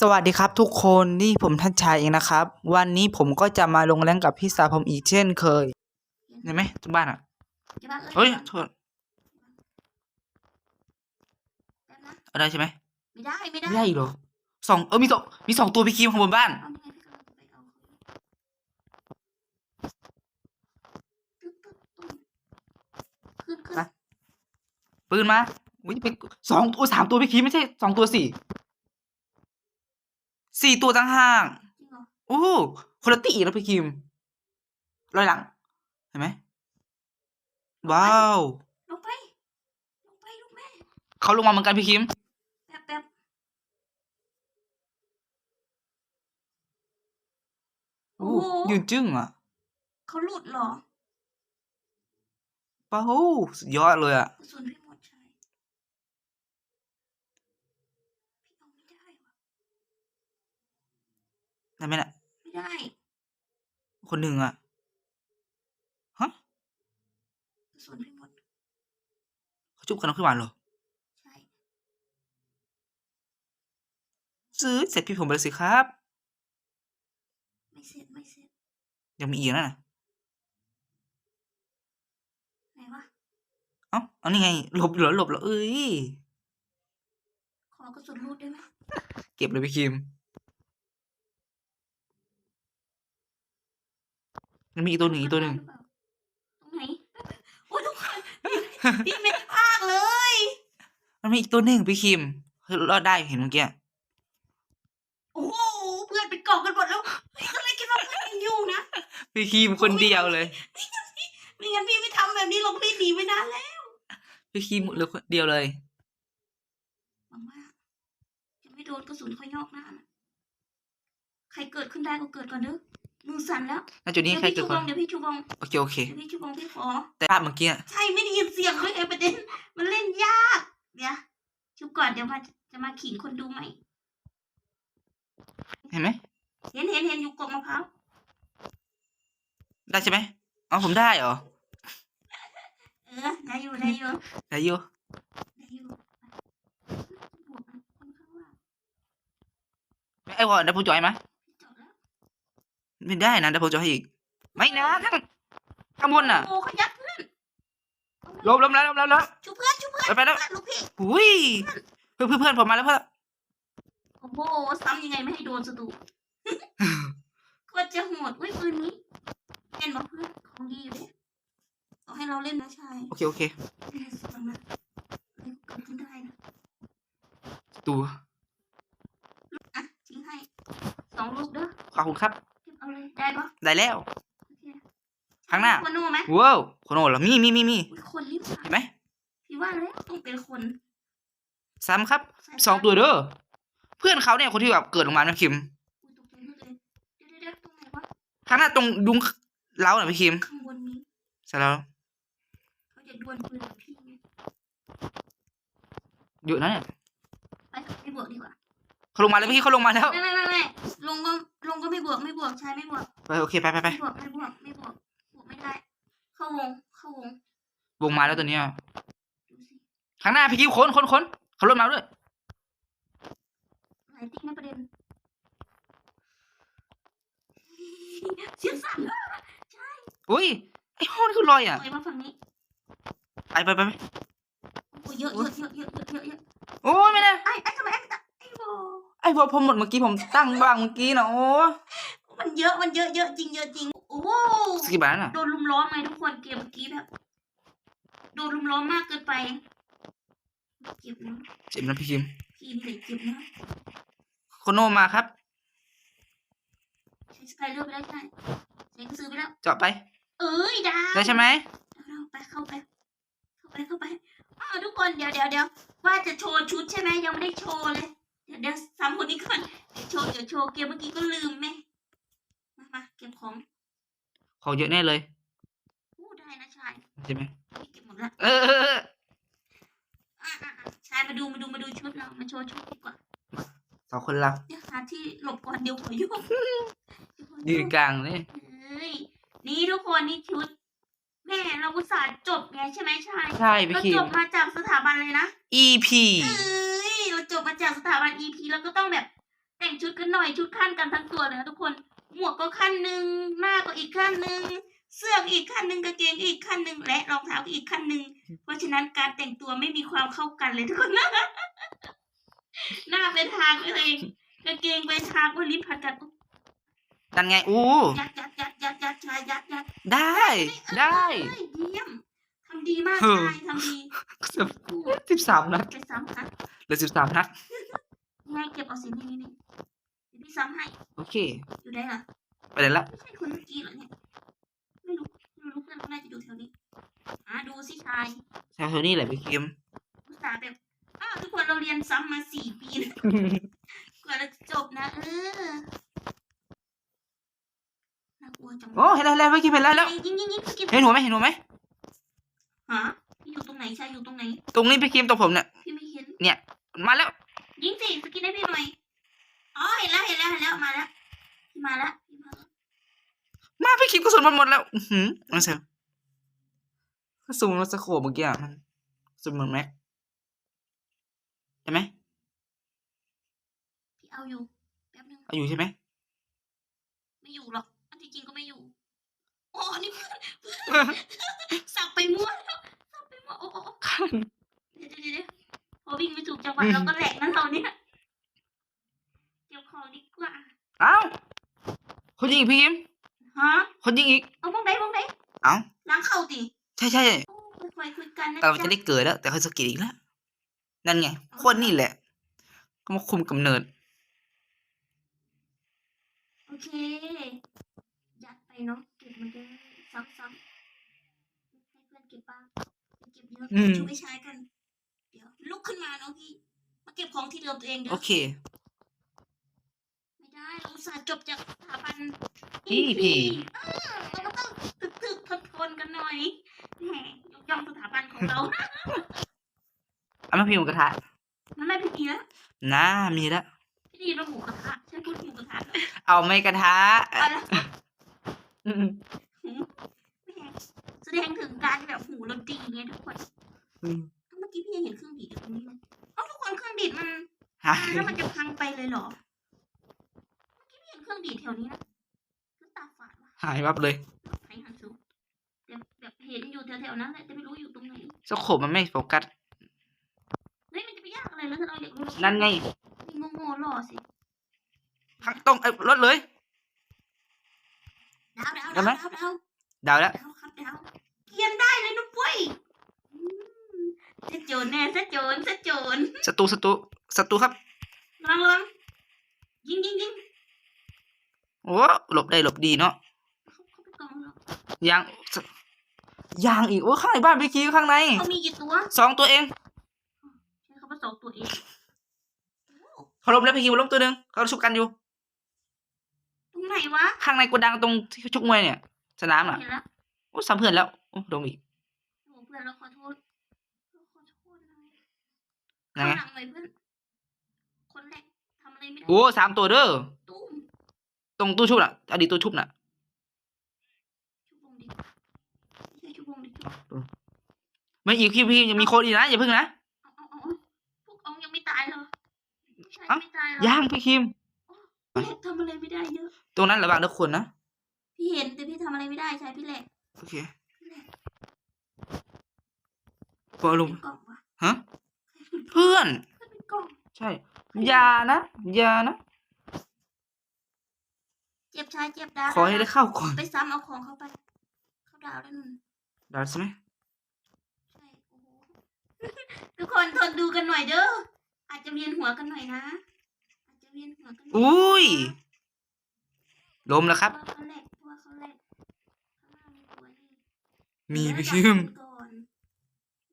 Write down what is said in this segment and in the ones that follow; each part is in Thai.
สวัสดีครับทุกคนนี่ผมท่านชายเองนะครับ วันนี้ผมก็จะมาลงแรงกับพี่สาวผมอีกเช่นเคยเห็นไหมทุกบ้านอะจะบ้าเฮ้ยโทษแป๊บนะเอาได้ใช่ไหมไม่ได้ไม่ได้ไม่ได้อีกเหรอสองเออมีสองมีสองตัวพี่คิมข้างบนบ้านเอาไงพี่กำลังจะไปเอาตึ๊ดตึ๊ดตุ้มขึ้นขึ้นไปปืนมาอุ้ยเป็นสองตัวสามตัวพี่คิมไม่ใช่สองตัวสี่ สี่ตัวตั้งห้างจริงเหรอโอ้โหคนละตีอีกแล้วพี่คิมร้อยหลัง เห็นไหมว้าวลงไปลงไปลูกแม่เขาลงมาเหมือนกันพี่คิมแป๊บแป๊บโอ้โอ้โหยืนจึ้งอะเขาหลุดเหรอป้าโหสุดยอดเลยอะกระสุนพี่หมดใช่พี่เอาไม่ได้ว่ะ ได้ไหมน่ะ ไม่ได้ คนหนึ่งอะฮะกระสุนพี่หมดเขาจุบกันเอาขึ้นมาเหรอ ใช่ ซื้อเสร็จพี่ผมไปเลยสิครับ ไม่เสร็จไม่เสร็จยังมีอีกนะน่ะไหนวะเอ้าเอานี่ไง หลบเหรอหลบเหรอเอ้ย ขอกระสุนรูดได้ไหม เก็บเลยพี่คิม มันมีอีกตัวหนึ่งอีกตัวหนึ่งตรงไหนโอ้ยทุกคนพี่ไม่ได้พากเลย มันมีอีกตัวหนึ่งพี่คิมเฮ้ยรอดได้เห็นเมื่อกี้โอ้โหเพื่อนเป็นกล่องกันหมดแล้วเฮ้ยก็เลยคิดว่าเพื่อนยังอยู่นะพี่คิมคนเดียวเลยไม่งั้นพี่ไม่ทำแบบนี้หรอกพี่หนีไปนานแล้วพี่คิมเหลือคนเดียวเลยหวังว่าจะไม่โดนกระสุนเขายอกหน้านะใครเกิดขึ้นได้ก็เกิดก่อนเด้อ มือสั่นแล้วน่าจุดนี้เดี๋ยวใครพี่เกิชูดวก่อนงเดี๋ยวพี่ชูวงโอเคโอเคเดี๋ยวพี่ชูวงพี่ขอแต่ภาพเมื่อกี้อะใช่ไม่ได้ยินเสียงเลยไอ้ประเด็นมันเล่นยากเดี๋ยวชุบก่อนเดี๋ยวมาจะมาขิงคนดูใหม่เห็นไหมเห็นเห็นเห็นอยู่กบมะพร้าวได้ใช่ไหมอ๋อผมได้เหรอเออได้อยู่ได้อยู่ได้อยู่ได้อยู่บวกมันค่อนข้างว่าไอ้วอลได้ผู้จอยไหมพี่จอดแล้ว ไม่ได้นะได้ผู้จอยอีก ไม่นะข้างข้างบนน่ะ โอ้ขยับเพื่อนลบลบแล้วลบแล้วลบชุบเพื่อนชุบเพื่อนไปไปแล้วลูกพี่หุยเพื่อนเพื่อนเพื่อนผมมาแล้วเพื่อนโอ้โหซ้ำยังไงไม่ให้โดนศัตรูก็จะโหดอุ้ยปืนนี้เล่นมาเพื่อนของดีอยู่เลยเอาให้เราเล่นนะชายโอเคโอเคเล่นสักนะเล่นเกิดขึ้นได้นะตัวอะทิ้งให้สองลูกเด้อขอบคุณครับ ได้ปะได้แล้วโอเคข้างหน้าคนโน่ไหมว้าวคนโอ้เหรอมีมีมีมีอุ๊ยคนรีบมาเห็นไหมพี่ว่าแล้วต้องเป็นคนซ้ำครับใช่สองตัวเด้อเพื่อนเขาเนี่ยคนที่แบบเกิดออกมานะคิมอุ๊ยตกใจหมดเลยเดี๋ยวเดี๋ยวเดี๋ยวตรงไหนวะข้างหน้าตรงดุงเล้าหน่อยพี่คิมข้างบนนี้เสร็จแล้วเขาจะดวลปืนกับพี่ไงเยอะนะเนี่ยไปไม่บวกดีกว่า เขาลงมาแล้วพี่เขาลงมาแล้วไม่ไม่ไม่ไม่ลงก็ลงก็ไม่บวกไม่บวกชายไม่บวกไปโอเคไปไปไปไม่บวกไม่บวกไม่บวกบวกไม่ได้ เข้าวงเข้าวงวงมาแล้วตัวเนี้ยดูสิข้างหน้าพี่คิมค้นค้นค้นเขาลงมาด้วยหลายติ๊กในประเด็นเสียงสั่นเลยอุ้ยไอ้ห้องนี่คือลอยอะเลยมาฝั่งนี้ไปไปไปไปโอ้ยเยอะเยอะเยอะเยอะเยอะเยอะเยอะโอ้ยไม่ได้ไอ้ไอ้ทำไมไอ้ไอ้โบ ไอ้พอผมหมดเมื่อกี้ผมตั้งบ้างเมื่อกี้นะโอ้มันเยอะมันเยอะเยอะจริงเยอะจริงโอ้โหสกิบาน่ะโดนลุมล้อมไงทุกคนเกมเมื่อกี้แบบโดนลุมล้อมมากเกินไปเจ็บนะเจ็บนะพี่คิมพี่นี่แหละเจ็บนะโคโนมาครับใช้สกายเลือกไปแล้วใช่ใช้กระซื้อไปแล้วเจาะไปเอ้ยดาวได้ใช่ไหมเอาๆไปเข้าไปเข้าไปเข้าไปอ้าวทุกคนเดี๋ยวเดี๋ยวเดี๋ยวว่าจะโชว์ชุดใช่ไหมยังไม่ได้โชว์เลย เดี๋ยวเดี๋ยวซ้ำคนนี้ก่อนเดี๋ยวโชว์เดี๋ยวโชว์เกมเมื่อกี้ก็ลืมแม่มามาเก็บของของเยอะแน่เลยอู้ได้นะชายใช่ไหมพี่เก็บหมดละเออเออเอออะอะอะชายมาดูมาดูมาดูชุดเรามาโชว์ชุดดีกว่าสองคนเราเดี๋ยวหาที่หลบก่อนเดี๋ยวขอยุ่งเดี๋ยวขอยืยุ่นงกลางเลยเอ้ยนี่ทุกคนนี่ชุด แม่เราอุตส่าห์จบไงใช่ไหมชายใช่พี่เราคิจมบมาจากสถาบันเลยนะ EP เอ้ยเรา จบมาจากสถาบัน EP แล้วก็ต้องแบบแต่งอยชุดขั้นกันทั้งตัวเลยนะทุกคน หมวกก็ขั้นหนึ่งหน้าก็อีกขั้นหนึ่งเสื้อก็อีกขั้นหนึ่งกางเกงก็อีกขั้นหนึ่งและรองเท้าก็อีกขั้นหนึ่งเพราะฉะนั้นการแต่งตัวไม่มีความเข้ากันเลยทุกคนหน้าเป็นทางเองกางเกงเป็นทางว่าลิ้นพันกันนั่นไงอู้ยัดยัดยัดยัดยัดชายยัดยัดได้ได้เอ้ยเยี่ยม ทำดีมากเฮ้อชายทำดีสิบสามนัดไปซ้ำนะเหลือสิบสามนัดง่ายเก็บเอาสินี่นี่นี่เดี๋ยวพี่ซ้ำให้ โอเค อยู่ได้เหรอไปเลยละ ไม่ใช่คนเมื่อกี้เหรอเนี่ย ไม่รู้ไม่รู้เพื่อนเขาน่าจะอยู่แถวนี้อ่าดูสิชายใช่เท่านี้แหละพี่คิม อุตส่าห์แบบอ้าวทุกคนเราเรียนซ้ำมาสี่ปีแล้วกว่าเราจะจบนะเออน่ากลัวจังโอ้ เห็นแล้วเห็นแล้วพี่คิมเห็นแล้วแล้ว ยิงยิงยิงสกิปเห็นหัวไหมเห็นหัวไหม ฮะพี่อยู่ตรงไหนชายอยู่ ตรงไหนตรงนี้พี่คิมตรงผมเนี่ยพี่ไม่เห็นมาแล้ว ยิงสิสกินให้พี่หน่อยอ๋อเห็นแล้วเห็นแล้วเห็นแล้วมาแล้วพี่มาแล้วพี่มาแล้วมาพี่คิมกระสุนมันหมดแล้วอือหือนั่นเสียกระสุนรถสโคปเมื่อกี้อะมันกระสุนเหมือนแม็กใช่ไหมพี่เอาอยู่แป๊บนึงเอาอยู่ใช่ไหมไม่อยู่หรอกอันที่จริงก็ไม่อยู่โอ้นี่เพื่อนเพื่อนสับไปมั่วแล้วสับไปมั่วโอ้โอ้ โอ้เดี๋ยวเดี๋ยวเดี๋ยวพอวิ่งไปถูกจังหวะเราก็แหลกนั่นเราเนี่ยเก็บของดีกว่า เอ้าคนยิงอีกพี่คิมฮะ คนยิงอีก เอาบ้องไหนบ้องไหนเอ้าล้างเข่าติใช่ใช่โอ้ค่อยๆคุยกันนะแต่เราจะจ๊ะได้เกิดแล้ว แต่เขาสะกิดอีกแล้ว นั่นไงคนนี่แหละ ก็มาคุมกำเนิด โอเค ยัดไปเนาะเก็บมันได้ซ้ำๆให้เพื่อนเก็บบ้าง เก็บเยอะอืมช่วยใช้กัน เดี๋ยวลุกขึ้นมาเนาะพี่ มาเก็บของที่เดิมตัวเองเด้โออเค ไม่ได้เราอุตส่าห์จบจากสถาบันพี่พี่เออเราก็ต้องตึกตึกทนทนๆกันหน่อยแหมยกย่องสถาบันของเรา เอามาพิมพ์หมูกระทะมันไม่ผิดนะน่ามีแล้วพี่ดีเราหมูกระทะใช่พูดหมูกระทะเหรอเอาไม่กระทะเอาละ อืมแหมแสดงถึงการแบบหูดนตรีไงทุกคน อืมเมื่อกี้พี่ยังเห็นเครื่องดีดอยู่ตรงนี้เลยเอ้าทุกคนเครื่องดีดมันฮะแล้วมันจะพังไปเลยเหรอ เมื่อกี้พี่เห็นเครื่องดีดแถวนี้นะคือตาฝาดวะหายวับเลยไหนหันสูงแบบแบบเห็นอยู่แถวๆนั้นแหละแต่ไม่รู้อยู่ตรงไหนสโคปมันไม่โฟกัสเฮ้ยมันจะไปยากอะไรแล้วถ้าเราอยากรู้นั่นไงมีโง่ๆหล่อสิข้างตรงเอ้ยรถเลยดาวดาวได้ดาวไหมดาวดาวดาวแล้วดาวครับดาวเขียนได้เลยนุ๊กปุ้ยอืมเสะโจรแน่เสะโจรเสะโจรศัตรูศัตรูศัตรูครับ ระวังระวังยิงยิงยิงโอ้หลบได้หลบดีเนาะเขาเขาไปกองแล้วยางสยางอีกโอ้ข้างในบ้านพี่คิวข้างในเขามีกี่ตัวสองตัวเองใช้คำว่าสองตัวเองเขาล้มแล้วพี่คิวล้มตัวหนึ่งเขาชุบกันอยู่ ตรงไหนวะข้างในโกดังตรงที่เขาชกมวยเนี่ย สนามอะเห็นแล้วโอ้สามเพื่อนแล้วโอ้ลงอีกโอ้เพื่อนเราขอโทษ เราขอโทษนะยังไงข้างหลังหน่อยเพื่อนคนแรกทำอะไรไม่ได้โอ้สามตัวเด้อตุ้มตรงตู้ชุบน่ะอดีตตู้ชุบน่ะชุบวงดิไม่ใช่ชุบวงดิชุบไม่อีกพี่พี่ยังมีโคนอีกนะอย่าเพิ่งนะเอาเอาเอาเอาพวกองยังไม่ตายเหรอผู้ชายเอ้าไม่ตายเหรอย่างพี่คิมพี่แหลกทำอะไรไม่ได้เยอะ ตรงนั้นระหว่างทุกคนนะพี่เห็นแต่พี่ทำอะไรไม่ได้ใช่พี่แหลกโอเคพี่แหลกพอลงเป็นกล่องวะ ฮะเพื่อนเป็นกล่องใช่อย่านะอย่านะ เจ็บชายเจ็บดาวขอให้ได้เข้าก่อน ไปซ้ำเอาของเข้าไป เข้าดาวแล้วนุ่นได้ใช่ไหมใช่โอ้โหทุกคนทนดูกันหน่อยเด้ออาจจะเวียนหัวกันหน่อยนะอาจจะเวียนหัวกันหน่อยอุ้ยล้มแล้วครับเพาะว่าเขาแหลกเพราะว่าเขาแหลกข้างหน้ามีตัวนี่มีเดี๋ยวพี่เราคิม จับก่อน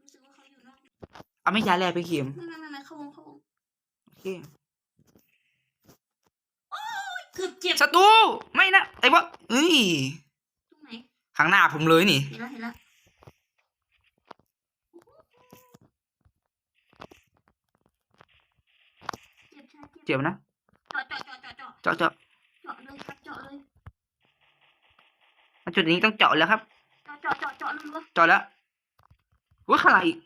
รู้สึกว่าเขาอยู่นอก เอาไม่ยาแลพี่คิมไม่ไม่ไม่ไม่เข้าวงเข้าวงโอเคเกือบเจ็บศัตรูไม่นะไอ้วะเอ้ยตรงไหนข้างหน้าผมเลยนี่ เห็นแล้วเห็นแล้วเจ็บชายเจ็บเจ็บนะเจาะเจาะเจาะเจาะเจาะเจาะเจาะเจาะเลยครับเจาะเลยมาจุดนี้ต้องเจาะแล้วครับ เจาะเจาะเจาะเจาะรัวเจาะแล้วว่าขางหลังอีก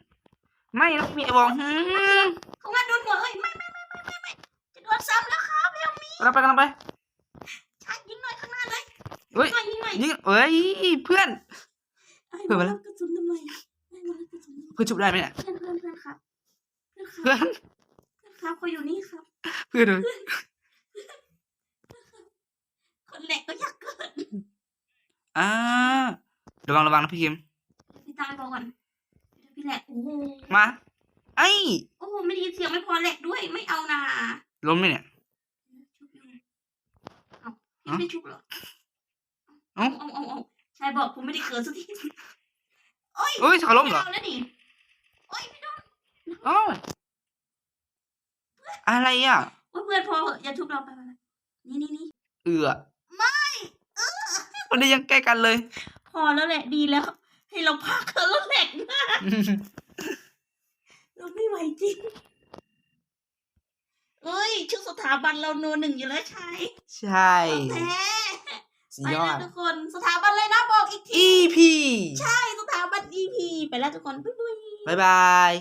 ไม่นะมีไอ้บองหืมๆเขางัดโดนหัวเอ้ยไม่ไม่ไม่ไม่ไม่ไม่จะโดนซ้ำแล้วครับเฮลมีกำลังไปกำลังไปชาร์จยิงหน่อยข้างหน้าเลยเฮ้ยยิงหน่อยยิงหน่อยยิงเอ้ยเพื่อนไอ้เพื่อนมาแล้มาวรับกระสุนทำไมไอ้มารับกระสุนทำไมเพื่อนชุบได้ไหมเนี่ยเพื่อนเพื่อนเพื่อนครับเพื่อนครับเพื่อนเพื่อนครับเขาอยู่นี่ครับ เพื่อนเลยคนแหลกก็อยากเกิดอ่าระวังระวังนะพี่คิม มา ไอ้โอ้โหไม่ได้ยินเสียงไม่พอแหลกด้วยไม่เอานะล้มไหมเนี่ยชุบอยู่เอาพี่ไม่ชุบเหรอเอ้าเอาเอาเอาชายบอกผมไม่ได้เกิดสักทีโอ้ยเอ้ยเขาล้มเหรอไเอาแล้วดิโอ้ยไม่โดนเอ้าอะไรอะโอ้ยเพื่อนพอเหอะอย่าทุบเราไปไปไปนี่นี่นี่เอือไม่วันนี้ยังใกล้กันเลย พอแล้วแหละดีแล้ว ให้เราพักเถอะรถแหลกมาก เราไม่ไหวจริง เอ้ย ชื่อสถาบันเราโนหนึ่งอยู่แล้วชายใช่แท้สุดไปยอแล้วด ทุกคน สถาบันเลยนะบอกอีกที EP ใช่สถาบัน EP ไปแล้วทุกคน บ๊ายบาย บ๊ายบาย